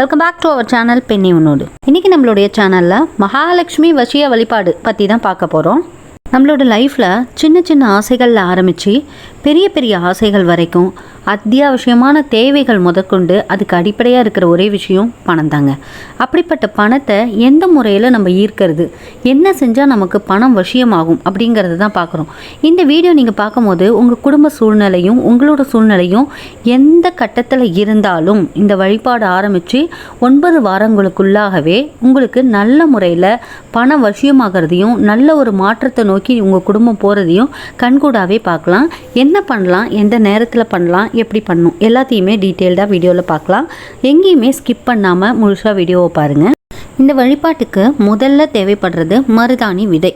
Welcome back to our channel பெண்ணி உன்னோடு இன்றைக்கி நம்மளுடைய சேனலில் மகாலட்சுமி வசிய வழிபாடு பற்றி தான் பார்க்க போகிறோம் நம்மளோட லைஃப்பில் சின்ன சின்ன ஆசைகளில் ஆரம்பித்து பெரிய பெரிய ஆசைகள் வரைக்கும் அத்தியாவசியமான தேவைகள் முதற்கொண்டு அதுக்கு அடிப்படையாக இருக்கிற ஒரே விஷயம் பணம் தாங்க அப்படிப்பட்ட பணத்தை எந்த முறையில் நம்ம ஈர்க்கிறது? என்ன செஞ்சால் நமக்கு பணம் வசியமாகும் அப்படிங்கிறது தான் பார்க்குறோம். இந்த வீடியோ நீங்கள் பார்க்கும்போது உங்கள் குடும்ப சூழ்நிலையும் உங்களோட சூழ்நிலையும் எந்த கட்டத்தில் இருந்தாலும் இந்த வழிபாடு ஆரம்பித்து ஒன்பது வாரங்களுக்குள்ளாகவே உங்களுக்கு நல்ல முறையில் பணம் வசியமாகிறதையும் நல்ல ஒரு மாற்றத்தை நோக்கி உங்கள் குடும்பம் போகிறதையும் கண்கூடாகவே பார்க்கலாம். என்ன பண்ணலாம்? எந்த நேரத்தில் பண்ணலாம்? எப்படி பண்ணணும் எல்லாத்தையுமே டீட்டெயில்டாக வீடியோவில் பார்க்கலாம். எங்கேயுமே ஸ்கிப் பண்ணாமல் முழுசாக வீடியோவை பாருங்கள் இந்த வழிபாட்டுக்கு முதல்ல தேவைப்படுறது மருதாணி விதை.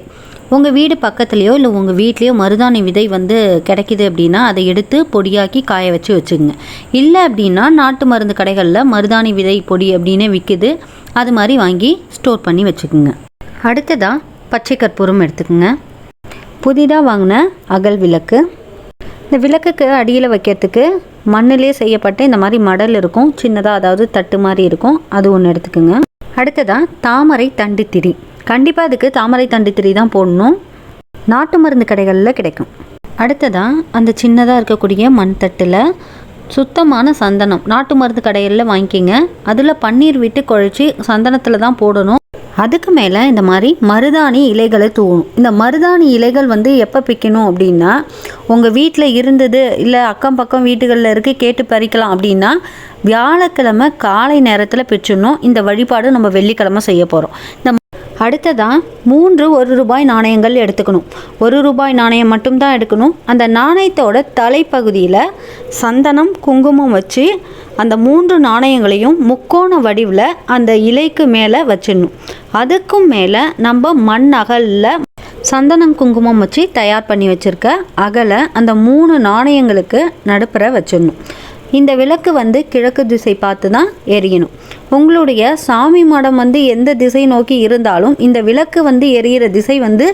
உங்கள் வீடு பக்கத்துலேயோ இல்லை உங்கள் வீட்லேயோ மருதாணி விதை வந்து கிடைக்கிது அப்படின்னா அதை எடுத்து பொடியாக்கி காய வச்சு வச்சுங்க இல்லை அப்படின்னா நாட்டு மருந்து கடைகளில் மருதாணி விதை பொடி அப்படின்னு விற்குது அது மாதிரி வாங்கி ஸ்டோர் பண்ணி வச்சுக்கோங்க. அடுத்ததாக பச்சை கற்பூரம் எடுத்துக்கோங்க. புதிதாக வாங்கின அகல் விளக்கு. இந்த விளக்குக்கு அடியில் வைக்கிறதுக்கு மண்ணிலே செய்யப்பட்ட இந்த மாதிரி மடல் இருக்கும். சின்னதாக அதாவது தட்டு மாதிரி இருக்கும். அது ஒன்று எடுத்துக்கோங்க. அடுத்ததாக தாமரை தண்டு திரி. கண்டிப்பாக அதுக்கு தாமரை தண்டு திரி தான் போடணும். நாட்டு மருந்து கடைகளில் கிடைக்கும். அடுத்ததாக அந்த சின்னதாக இருக்கக்கூடிய மண் தட்டில் சுத்தமான சந்தனம். நாட்டு மருந்து கடைகளில் வாங்கிக்கிங்க. அதில் பன்னீர் விட்டு குழச்சி சந்தனத்தில் தான் போடணும். அதுக்கு மேலே இந்த மாதிரி மருதாணி இலைகளை தூவணும். இந்த மருதாணி இலைகள் வந்து எப்போ பிக்கணும் அப்படின்னா உங்கள் வீட்டில் இருந்தது இல்லை அக்கம் பக்கம் வீட்டுகளில் இருக்குது கேட்டு பறிக்கலாம் அப்படின்னா வியாழக்கிழமை காலை நேரத்தில் பிச்சிடணும். இந்த வழிபாடு நம்ம வெள்ளிக்கிழமை செய்ய போகிறோம் இந்த அடுத்ததாக மூன்று ஒரு ரூபாய் நாணயங்கள் எடுத்துக்கணும். ஒரு ரூபாய் நாணயம் மட்டும்தான் எடுக்கணும். அந்த நாணயத்தோட தலைப்பகுதியில் சந்தனம் குங்குமம் வச்சு அந்த மூன்று நாணயங்களையும் முக்கோண வடிவில் அந்த இலைக்கு மேலே வச்சிடணும். அதுக்கும் மேலே நம்ம மண் அகலில் சந்தனம் குங்குமம் வச்சு தயார் பண்ணி வச்சுருக்க அகலை அந்த மூணு நாணயங்களுக்கு நடுப்புற வச்சிடணும். இந்த விளக்கு வந்து கிழக்கு திசை பார்த்து தான் எரியணும். உங்களுடைய சாமி மடம் வந்து எந்த திசை நோக்கி இருந்தாலும் இந்த விளக்கு வந்து எரியிற திசை வந்து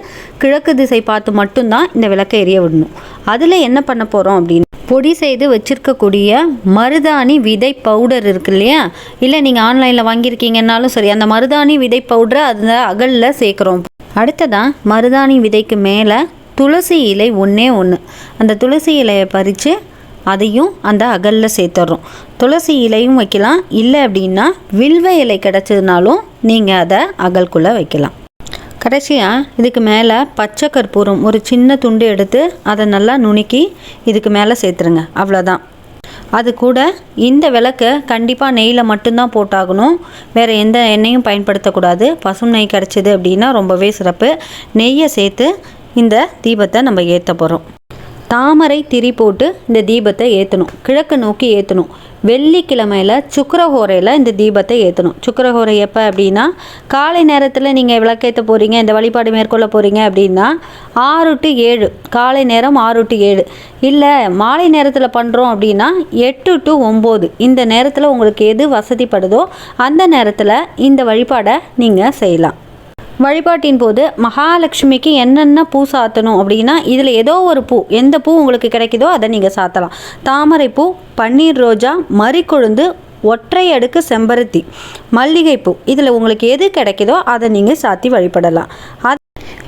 கிழக்கு திசை பார்த்து மட்டும்தான் இந்த விளக்கை எரிய விடணும். அதில் என்ன பண்ண போகிறோம் அப்படின்னு? பொடி செய்து வச்சுருக்கக்கூடிய மருதாணி விதை பவுடர் இருக்கு இல்லையா? இல்லை நீங்கள் ஆன்லைனில் வாங்கியிருக்கீங்கன்னாலும் சரி அந்த மருதாணி விதை பவுடரை அந்த அகலில் சேர்க்குறோம். அடுத்ததான் மருதாணி விதைக்கு மேலே துளசி இலை ஒன்றே ஒன்று அந்த துளசி இலையை பறித்து அதையும் அந்த அகலில் சேர்த்துட்றோம் துளசி இலையும் வைக்கலாம். இல்லை அப்படின்னா வில்வ இலை கிடச்சதுனாலும் நீங்கள் அதை அகல்குள்ளே வைக்கலாம். கடைசியாக இதுக்கு மேலே பச்சை கற்பூரம் ஒரு சின்ன துண்டு எடுத்து அதை நல்லா நுணுக்கி இதுக்கு மேலே சேர்த்துருங்க. அவ்வளோதான் அது கூட இந்த விளக்கை கண்டிப்பாக நெய்யில் மட்டும்தான் போட்டாகணும். வேறு எந்த எண்ணெயும் பயன்படுத்தக்கூடாது. பசும் நெய் கிடச்சிது அப்படின்னா ரொம்பவே சிறப்பு. நெய்யை சேர்த்து இந்த தீபத்தை நம்ம ஏற்ற போகிறோம் தாமரை திரி போட்டு இந்த தீபத்தை ஏற்றணும் கிழக்கு நோக்கி ஏற்றணும் வெள்ளிக்கிழமையில் சுக்கரஹோரையில் இந்த தீபத்தை ஏற்றணும் சுக்கரஹோரை எப்போ அப்படின்னா காலை நேரத்தில் நீங்கள் விளக்கேற்ற போகிறீங்க இந்த வழிபாடு மேற்கொள்ள போகிறீங்க அப்படின்னா ஆறு டு ஏழு. காலை நேரம் ஆறு டு ஏழு. இல்லை மாலை நேரத்தில் பண்ணுறோம் அப்படின்னா எட்டு டு ஒம்பது. இந்த நேரத்தில் உங்களுக்கு எது வசதிப்படுதோ அந்த நேரத்தில் இந்த வழிபாடை நீங்கள் செய்யலாம். வழிபாட்டின் போது மகாலட்சுமிக்கு என்னென்ன பூ சாத்தணும் அப்படின்னா இதில் ஏதோ ஒரு பூ எந்த பூ உங்களுக்கு கிடைக்குதோ அதை நீங்கள் சாத்தலாம். தாமரைப்பூ பன்னீர் ரோஜா மறிக்கொழுந்து ஒற்றை அடுக்கு செம்பருத்தி மல்லிகைப்பூ இதில் உங்களுக்கு எது கிடைக்குதோ அதை நீங்கள் சாத்தி வழிபடலாம். அது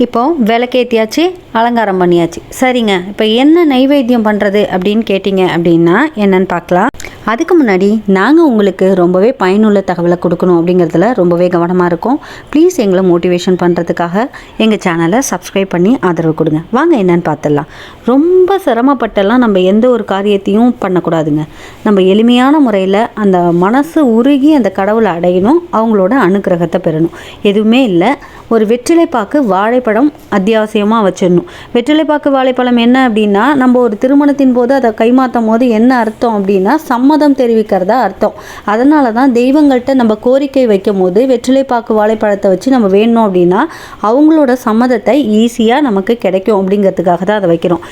இப்போ விளக்கேற்றியாச்சு அலங்காரம் பண்ணியாச்சு. சரிங்க இப்போ என்ன நைவேத்தியம் பண்ணுறது அப்படின்னு கேட்டிங்க அப்படின்னா என்னன்னு பார்க்கலாம். அதுக்கு முன்னாடி நாங்கள் உங்களுக்கு ரொம்பவே பயனுள்ள தகவலை கொடுக்கணும் அப்படிங்கிறதுல ரொம்பவே கவனமாக இருக்கோம். ப்ளீஸ் எங்களை மோட்டிவேஷன் பண்ணுறதுக்காக எங்கள் சேனலை சப்ஸ்கிரைப் பண்ணி ஆதரவு கொடுங்க. வாங்க என்னன்னு பார்த்துடலாம். ரொம்ப சிரமப்பட்டெல்லாம் நம்ம எந்த ஒரு காரியத்தையும் பண்ணக்கூடாதுங்க. நம்ம எளிமையான முறையில் அந்த மனசு உருகி அந்த கடவுளை அடையணும் அவங்களோட அனுக்கிரகத்தை பெறணும். எதுவுமே இல்லை. ஒரு வெற்றிலைப்பாக்கு வாழைப்பழம் அத்தியாவசியமாக வச்சிடணும். வெற்றிலைப்பாக்கு வாழைப்பழம் என்ன அப்படின்னா நம்ம ஒரு திருமணத்தின் போது அதை கைமாற்றும் போது என்ன அர்த்தம் அப்படின்னா சம்மதம் தெரிவிக்கிறதா அர்த்தம். அதனால தான் தெய்வங்கள்கிட்ட நம்ம கோரிக்கை வைக்கும் போது வெற்றிலைப்பாக்கு வாழைப்பழத்தை வச்சு நம்ம வேணும் அப்படின்னா அவங்களோட சம்மதத்தை ஈஸியாக நமக்கு கிடைக்கும் அப்படிங்கிறதுக்காக தான் அதை வைக்கிறோம்.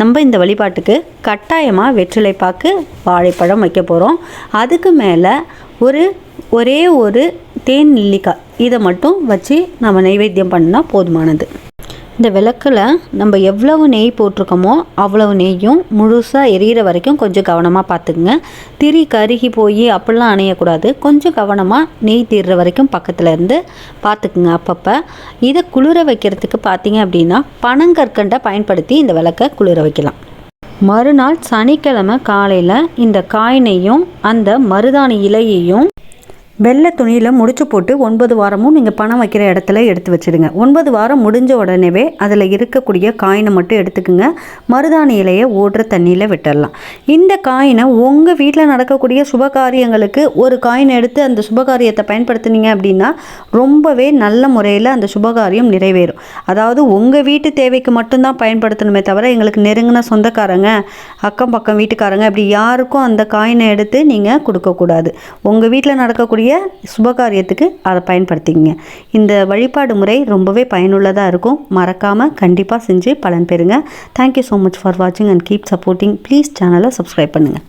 நம்ம இந்த வழிபாட்டுக்கு கட்டாயமாக வெற்றிலைப்பாக்கு வாழைப்பழம் வைக்க போகிறோம் அதுக்கு மேலே ஒரு ஒரே ஒரு தேன் நெல்லிக்காய். இதை மட்டும் வச்சு நம்ம நைவேத்தியம் பண்ணால் போதுமானது. இந்த விளக்கில் நம்ம எவ்வளவு நெய் போட்டிருக்கோமோ அவ்வளவு நெய்யும் முழுசாக எரியிற வரைக்கும் கொஞ்சம் கவனமாக பார்த்துக்குங்க. திரி கருகி போய் அப்படிலாம் அணையக்கூடாது. கொஞ்சம் கவனமாக நெய் தீர்ற வரைக்கும் பக்கத்தில் இருந்து பார்த்துக்குங்க அப்பப்போ. இதை குளிர வைக்கிறதுக்கு பார்த்தீங்க அப்படின்னா பனங்கற்கண்டை பயன்படுத்தி இந்த விளக்கை குளிர வைக்கலாம். மறுநாள் சனிக்கிழமை காலையில் இந்த காயினையும் அந்த மருதாணி இலையையும் வெள்ளை துணியில் முடிச்சு போட்டு ஒன்பது வாரமும் நீங்கள் பணம் வைக்கிற இடத்துல எடுத்து வச்சிடுங்க. ஒன்பது வாரம் முடிஞ்ச உடனேவே அதில் இருக்கக்கூடிய காயினை மட்டும் எடுத்துக்கோங்க. மருதாணி இலையை ஓடுற தண்ணியில் விட்டுடலாம் இந்த காயினை உங்கள் வீட்டில் நடக்கக்கூடிய சுபகாரியங்களுக்கு ஒரு காயின் எடுத்து அந்த சுபகாரியத்தை பயன்படுத்துனீங்க அப்படின்னா ரொம்பவே நல்ல முறையில் அந்த சுபகாரியம் நிறைவேறும். அதாவது உங்கள் வீட்டு தேவைக்கு மட்டும்தான் பயன்படுத்தணுமே தவிர எங்களுக்கு நெருங்கின சொந்தக்காரங்க அக்கம் பக்கம் வீட்டுக்காரங்க அப்படி யாருக்கும் அந்த காயினை எடுத்து நீங்கள் கொடுக்கக்கூடாது. உங்கள் வீட்டில் நடக்கக்கூடிய சுபகாரியத்துக்கு அதை பயன்படுத்திக்கங்க. இந்த வழிபாடு முறை ரொம்பவே பயனுள்ளதாக இருக்கும். மறக்காமல் கண்டிப்பாக செஞ்சு பலன் பெறுங்க. Thank you so much for வாட்சிங் அண்ட் கீப் சப்போர்ட்டிங் ப்ளீஸ் சேனலை சப்ஸ்கிரைப் பண்ணுங்கள்